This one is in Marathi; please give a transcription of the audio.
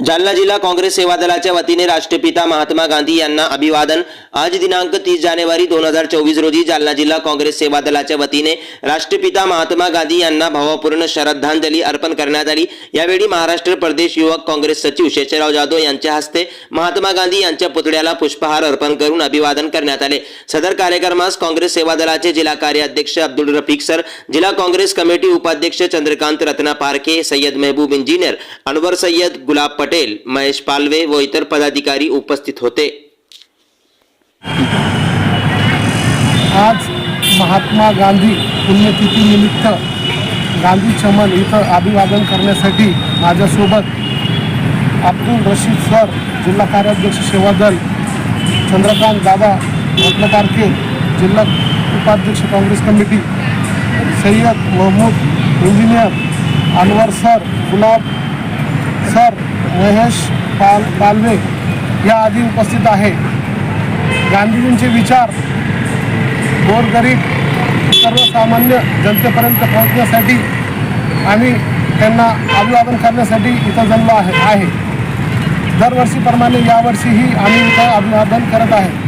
जालना जिल्हा काँग्रेस सेवा दलाच्या वतीने राष्ट्रपिता महात्मा गांधी यांना अभिवादन. आज दिनांक तीस जानेवारी दोन हजार चोवीस रोजी जालना जिल्हा काँग्रेस सेवा दलाच्या वतीने राष्ट्रपिता महात्मा गांधी यांना भावपूर्ण श्रद्धांजली अर्पण करण्यात आली. यावेळी महाराष्ट्र प्रदेश युवक काँग्रेस सचिव शेषराव जाधव यांच्या हस्ते महात्मा गांधी यांच्या पुतळ्याला पुष्पहार अर्पण करून अभिवादन करण्यात आले. सदर कार्यक्रमास काँग्रेस सेवा दलाचे जिल्हा कार्याध्यक्ष अब्दुल रफिक सर जिल्हा काँग्रेस कमिटी उपाध्यक्ष चंद्रकांत रत्ना पारखे सय्यद मेहबूब इंजिनियर अनवर सय्यद गुलाब पटेल महेश पालवे व इतर पदाधिकारी उपस्थित होते. आज महात्मा गांधी पुण्यतिथीनिमित्त गांधी चमन इथं अभिवादन करण्यासाठी माझ्यासोबत अब्दुल रशीद सर जिल्हा कार्याध्यक्ष सेवा दल चंद्रकांत दादा रत्नकारके जिल्हा उपाध्यक्ष Congress committee Sayyad Mahmood engineer Anwar sir Gulab Mahesh Pal Palve या आधी उपस्थित आहे. गांधीजींचे विचार गोरगरीब सर्वसामान्य जनतेपर्यंत पोहोचण्यासाठी आम्ही त्यांना अभिवादन करण्यासाठी इथं जन्म आहे. आहे. दरवर्षीप्रमाणे यावर्षीही आम्ही इथं अभिवादन करत आहे.